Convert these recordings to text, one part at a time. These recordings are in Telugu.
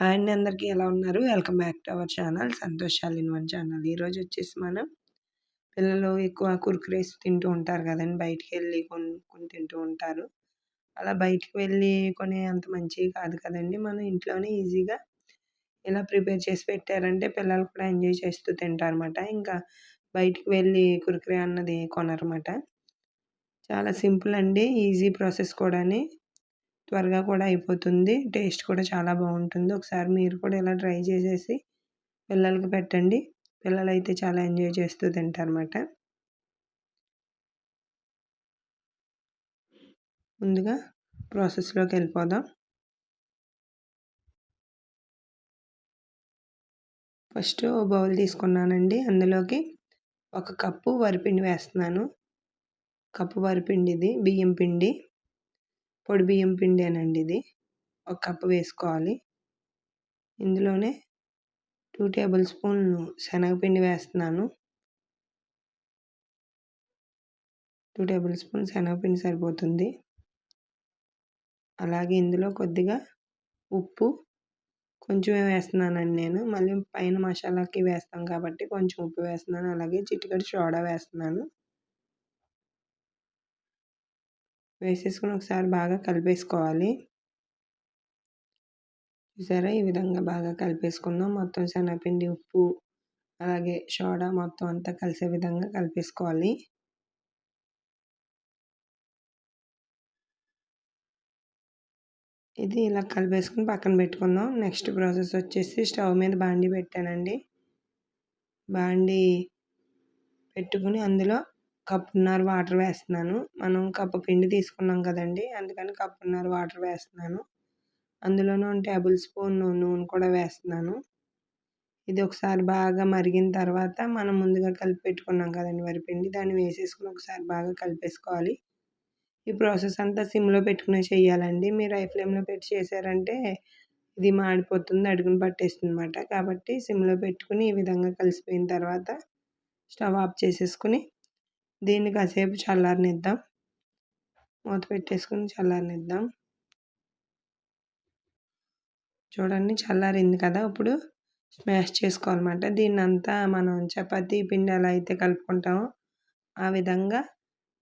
హాయ్ అండి అందరికీ. ఎలా ఉన్నారు? Welcome back to our channel. Santoshalu in one channel. ఈరోజు వచ్చేసి మనం పిల్లలు ఎక్కువ కుర్కురేస్ తింటూ ఉంటారు కదండి. బయటికి వెళ్ళి కొనుక్కొని తింటూ ఉంటారు. అలా బయటికి వెళ్ళి కొనే అంత మంచివి కాదు కదండి. మనం ఇంట్లోనే ఈజీగా ఇలా ప్రిపేర్ చేసి పెట్టారంటే పిల్లలు కూడా ఎంజాయ్ చేస్తూ తింటారన్నమాట. ఇంకా బయటికి వెళ్ళి కుర్కురే అన్నది కొనరన్నమాట. చాలా సింపుల్ అండి. ఈజీ ప్రాసెస్ కూడా త్వరగా కూడా అయిపోతుంది. టేస్ట్ కూడా చాలా బాగుంటుంది. ఒకసారి మీరు కూడా ఇలా ట్రై చేసేసి పిల్లలకి పెట్టండి. పిల్లలు అయితే చాలా ఎంజాయ్ చేస్తూ తింటారన్నమాట. ముందుగా ప్రాసెస్లోకి వెళ్ళిపోదాం. ఫస్ట్ బౌల్ తీసుకున్నానండి. అందులోకి ఒక కప్పు వరిపిండి వేస్తున్నాను. కప్పు వరిపిండి ఇది బియ్యం పిండి. పొడి బియ్యం పిండేనండి ఇది. ఒక కప్పు వేసుకోవాలి. ఇందులోనే టూ టేబుల్ స్పూన్ శనగపిండి వేస్తున్నాను. టూ టేబుల్ స్పూన్ శనగపిండి సరిపోతుంది. అలాగే ఇందులో కొద్దిగా ఉప్పు కొంచెమే వేస్తున్నానండి నేను. మళ్ళీ పైన మసాలాకి వేస్తాం కాబట్టి కొంచెం ఉప్పు వేస్తున్నాను. అలాగే చిటికెడు సోడా వేస్తున్నాను. వేసేసుకుని ఒకసారి బాగా కలిపేసుకోవాలి. చూసారా? ఈ విధంగా బాగా కలిపేసుకుందాం. మొత్తం శనగపిండి ఉప్పు అలాగే సోడా మొత్తం అంతా కలిసే విధంగా కలిపేసుకోవాలి. ఇది ఇలా కలిపేసుకుని పక్కన పెట్టుకుందాం. నెక్స్ట్ ప్రాసెస్ వచ్చేసి స్టవ్ మీద బాండీ పెట్టానండి. బాండీ పెట్టుకుని అందులో కప్పున్నర వాటర్ వేస్తున్నాను. మనం కప్పు పిండి తీసుకున్నాం కదండి అందుకని కప్పున్నర వాటర్ వేస్తున్నాను. అందులోనూ టేబుల్ స్పూన్ నూనె కూడా వేస్తున్నాను. ఇది ఒకసారి బాగా మరిగిన తర్వాత మనం ముందుగా కలిపి పెట్టుకున్నాం కదండి వరిపిండి దాన్ని వేసేసుకుని ఒకసారి బాగా కలిపేసుకోవాలి. ఈ ప్రాసెస్ అంతా సిమ్లో పెట్టుకునే చేయాలండి. మీరు హై ఫ్లేమ్లో పెట్టి చేశారంటే ఇది మాడిపోతుంది అడుగును పట్టేస్తుంది అనమాట కాబట్టి సిమ్లో పెట్టుకుని ఈ విధంగా కలిసిపోయిన తర్వాత స్టవ్ ఆఫ్ చేసేసుకుని దీన్ని కాసేపు చల్లారనిద్దాం. మూత పెట్టేసుకుని చల్లారనిద్దాం. చూడండి చల్లారింది కదా ఇప్పుడు స్మాష్ చేసుకోవాలన్నమాట. దీన్ని అంతా మనం చపాతీ పిండి ఎలా అయితే కలుపుకుంటామో. ఆ విధంగా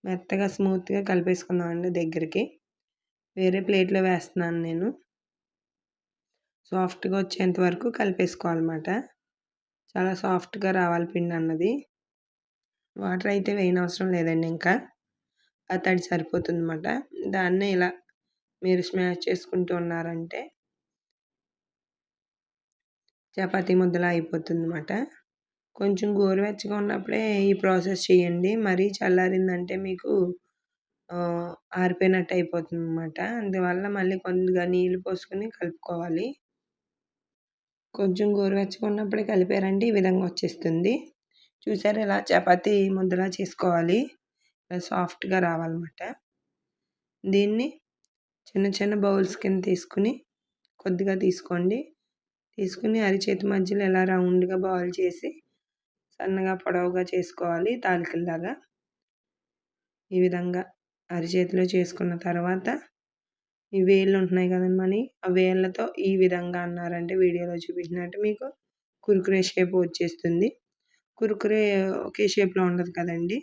మెత్తగా స్మూత్గా కలిపేసుకుందామండి దగ్గరికి. వేరే ప్లేట్లో వేస్తున్నాను నేను. సాఫ్ట్గా వచ్చేంత వరకు కలిపేసుకోవాలన్నమాట. చాలా సాఫ్ట్గా రావాలి పిండి అన్నది. వాటర్ అయితే వేయనవసరం లేదండి ఇంకా. ఆ తడి సరిపోతుంది అనమాట దాన్నే ఇలా మీరు స్మాష్ చేసుకుంటూ ఉన్నారంటే చపాతీ ముద్దలా అయిపోతుంది అనమాట కొంచెం గోరువెచ్చగా ఉన్నప్పుడే ఈ ప్రాసెస్ చేయండి. మరీ చల్లారిందంటే మీకు ఆరిపోయినట్టు అయిపోతుంది అనమాట అందువల్ల మళ్ళీ కొద్దిగా నీళ్ళు పోసుకొని కలుపుకోవాలి. కొంచెం గోరువెచ్చగా ఉన్నప్పుడే కలిపారంటే ఈ విధంగా వచ్చేస్తుంది. చూసారు? ఇలా చపాతి ముద్దలా చేసుకోవాలి. సాఫ్ట్గా రావాలన్నమాట. దీన్ని చిన్న చిన్న బౌల్స్ కింద తీసుకుని కొద్దిగా తీసుకోండి. తీసుకుని అరిచేతి మధ్యలో ఇలా రౌండ్గా బౌల్ చేసి సన్నగా పొడవుగా చేసుకోవాలి తాలికల్లాగా. ఈ విధంగా అరిచేతిలో చేసుకున్న తర్వాత ఈ వేళ్ళు ఉంటున్నాయి కదండి మనీ ఆ వేళ్ళతో ఈ విధంగా అన్నారంటే వీడియోలో చూపించినట్టు మీకు కురుకురే షేప్ వచ్చేస్తుంది. కురుకురే ఒకే షేప్లో ఉండదు కదండి.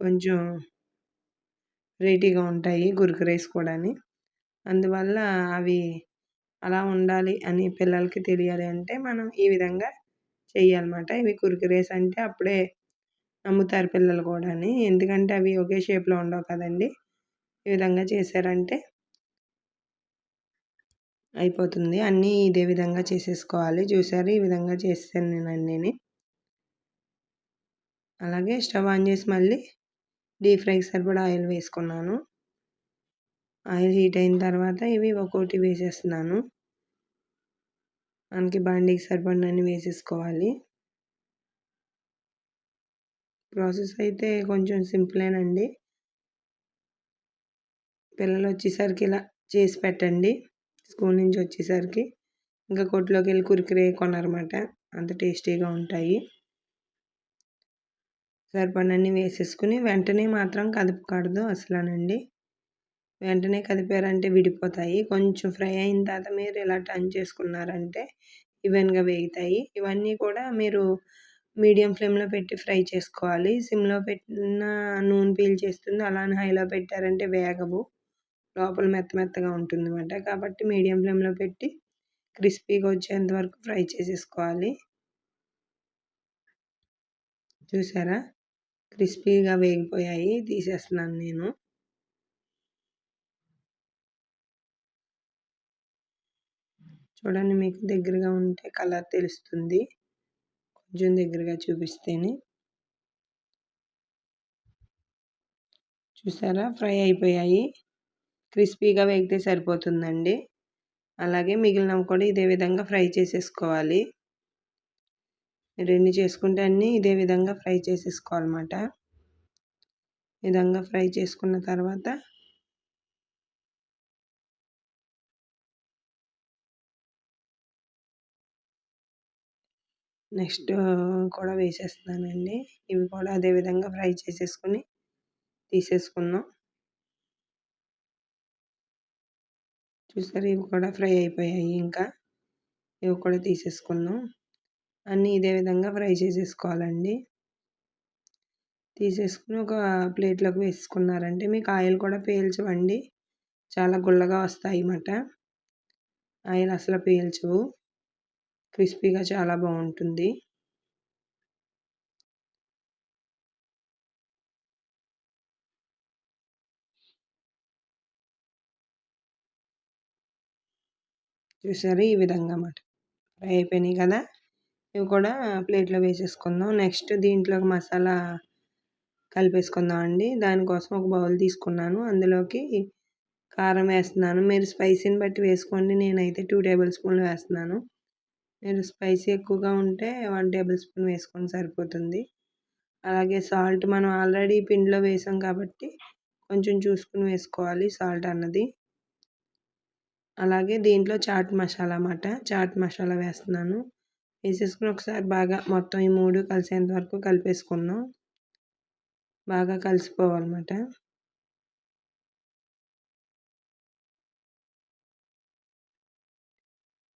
కొంచెం రేటీగా ఉంటాయి కురుకురేస్ కూడా అందువల్ల అవి అలా ఉండాలి అని పిల్లలకి తెలియాలి అంటే మనం ఈ విధంగా చేయాలన్నమాట ఇవి కురుకురేస్ అంటే అప్పుడే నమ్ముతారు పిల్లలు కూడా ఎందుకంటే అవి ఒకే షేప్లో ఉండవు కదండి. ఈ విధంగా చేశారంటే అయిపోతుంది. అన్నీ ఇదే విధంగా చేసేసుకోవాలి. చూసారు? ఈ విధంగా చేసాను నేను అన్నీ అలాగే స్టవ్ ఆన్ చేసి మళ్ళీ డీప్ ఫ్రైకి సరిపడా ఆయిల్ వేసుకున్నాను. ఆయిల్ హీట్ అయిన తర్వాత ఇవి ఒక్కోటి వేసేస్తున్నాను. మనకి బాండీకి సరిపడినన్ని వేసేసుకోవాలి. ప్రాసెస్ అయితే కొంచెం సింపులేనండి. పిల్లలు వచ్చేసరికి ఇలా చేసి పెట్టండి. స్కూల్ నుంచి వచ్చేసరికి ఇంకా కొట్లోకి వెళ్ళి కురికిరే కొనరమాట. అంత టేస్టీగా ఉంటాయి. సరిపడినన్ని వేసేసుకుని వెంటనే మాత్రం కదుపుకూడదు అసలానండి. వెంటనే కదిపారంటే విడిపోతాయి. కొంచెం ఫ్రై అయిన తర్వాత మీరు ఇలా టర్న్ చేసుకున్నారంటే ఈవెన్గా వేగుతాయి. ఇవన్నీ కూడా మీరు మీడియం ఫ్లేమ్లో పెట్టి ఫ్రై చేసుకోవాలి. సిమ్లో పెట్టిన నూనె పీల్ చేస్తుంది. అలానే హైలో పెట్టారంటే వేగవు. లోపల మెత్త మెత్తగా ఉంటుంది అనమాట కాబట్టి మీడియం ఫ్లేమ్లో పెట్టి క్రిస్పీగా వచ్చేంత వరకు ఫ్రై చేసేసుకోవాలి. చూసారా? క్రిస్పీగా వేగిపోయాయి తీసేస్తున్నాను నేను. చూడండి మీకు దగ్గరగా ఉంటే కలర్ తెలుస్తుంది. కొంచెం దగ్గరగా చూపిస్తేనే. చూసారా? ఫ్రై అయిపోయాయి. క్రిస్పీగా వేగితే సరిపోతుందండి. అలాగే మిగిలినవి కూడా ఇదే విధంగా ఫ్రై చేసేసుకోవాలి. రెండు చేసుకుంటే అన్నీ ఇదే విధంగా ఫ్రై చేసేసుకోవాలన్నమాట. విధంగా ఫ్రై చేసుకున్న తర్వాత నెక్స్ట్ కూడా వేసేస్తున్నానండి. ఇవి కూడా అదే విధంగా ఫ్రై చేసేసుకుని తీసేసుకుందాం. చూసారు? ఇవి కూడా ఫ్రై అయిపోయాయి ఇంకా. ఇవి కూడా తీసేసుకుందాం. అన్నీ ఇదే విధంగా ఫ్రై చేసేసుకోవాలండి. తీసేసుకుని ఒక ప్లేట్లోకి వేసుకున్నారంటే మీకు ఆయిల్ కూడా పీల్చవండి. చాలా గుల్లగా వస్తాయి అన్నమాట ఆయిల్ అసలు పీల్చవు. క్రిస్పీగా చాలా బాగుంటుంది. చూసారు ఈ విధంగా అన్నమాట ఫ్రై అయిపోయినాయి కదా? ఇవి కూడా ప్లేట్లో వేసేసుకుందాం. నెక్స్ట్ దీంట్లోకి మసాలా కలిపేసుకుందాం అండి. దానికోసం ఒక బౌల్ తీసుకున్నాను. అందులోకి కారం వేస్తున్నాను. మీరు స్పైసీని బట్టి వేసుకోండి. నేనైతే టూ టేబుల్ స్పూన్లు వేస్తున్నాను. మీరు స్పైసీ ఎక్కువగా ఉంటే వన్ టేబుల్ స్పూన్ వేసుకొని సరిపోతుంది. అలాగే సాల్ట్ మనం ఆల్రెడీ పిండిలో వేసాం కాబట్టి కొంచెం చూసుకుని వేసుకోవాలి సాల్ట్ అన్నది. అలాగే దీంట్లో చాట్ మసాలా అన్నమాట. చాట్ మసాలా వేస్తున్నాను. వేసేసుకుని ఒకసారి బాగా మొత్తం ఈ మూడు కలిసేంత వరకు కలిపేసుకుందాం. బాగా కలిసిపోవాలన్నమాట.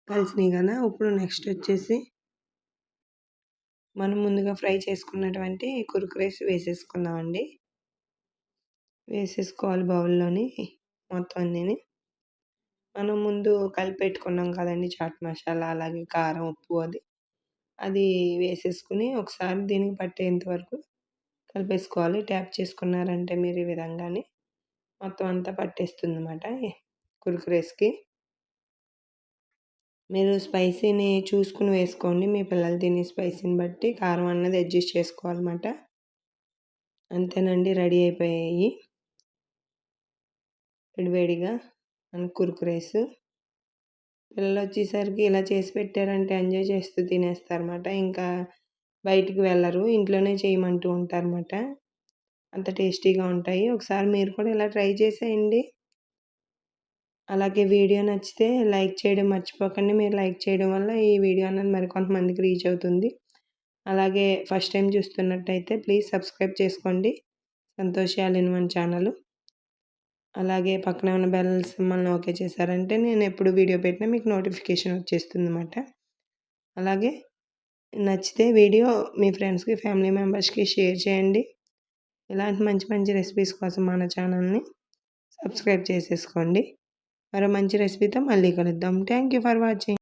కలిసినాయి కదా? ఇప్పుడు నెక్స్ట్ వచ్చేసి మనం ముందుగా ఫ్రై చేసుకున్నటువంటి కురుకురేస్ వేసేసుకుందామండి. వేసేసుకోవాలి బౌల్లోని మొత్తం అన్నీ మనం ముందు కలిపెట్టుకున్నాం కదండి చాట్ మసాలా అలాగే కారం ఉప్పు అది. అది వేసేసుకుని ఒకసారి దీనికి పట్టేంత వరకు కలిపేసుకోవాలి. ట్యాప్ చేసుకున్నారంటే మీరు ఈ విధంగానే మొత్తం అంతా పట్టేస్తుంది అన్నమాట కురుకురేస్కి మీరు స్పైసీని చూసుకుని వేసుకోండి. మీ పిల్లలు తినే స్పైసీని బట్టి కారం అన్నది అడ్జస్ట్ చేసుకోవాలన్నమాట. అంతేనండి రెడీ అయిపోయాయి. వేడివేడిగా మన కురుకురేసు పిల్లలు వచ్చేసరికి ఇలా చేసి పెట్టారంటే ఎంజాయ్ చేస్తూ తినేస్తారన్నమాట. ఇంకా బయటికి వెళ్ళరు ఇంట్లోనే చేయమంటూ ఉంటారన్నమాట. అంత టేస్టీగా ఉంటాయి. ఒకసారి మీరు కూడా ఇలా ట్రై చేసేయండి. అలాగే వీడియో నచ్చితే లైక్ చేయడం మర్చిపోకండి. మీరు లైక్ చేయడం వల్ల ఈ వీడియో అన్నది మరికొంతమందికి రీచ్ అవుతుంది. అలాగే ఫస్ట్ టైం చూస్తున్నట్టయితే ప్లీజ్ సబ్స్క్రైబ్ చేసుకోండి. సంతోషాలు మన ఛానల్. అలాగే పక్కన ఉన్న బెల్ సింబల్ని ఓకే చేశారంటే నేను ఎప్పుడు వీడియో పెట్టినా మీకు నోటిఫికేషన్ వచ్చేస్తుంది అనమాట అలాగే నచ్చితే వీడియో మీ ఫ్రెండ్స్కి ఫ్యామిలీ మెంబర్స్కి షేర్ చేయండి. ఇలాంటి మంచి మంచి రెసిపీస్ కోసం మన ఛానల్ని సబ్స్క్రైబ్ చేసేసుకోండి. మరో మంచి రెసిపీతో మళ్ళీ కలుద్దాం. Thank you for watching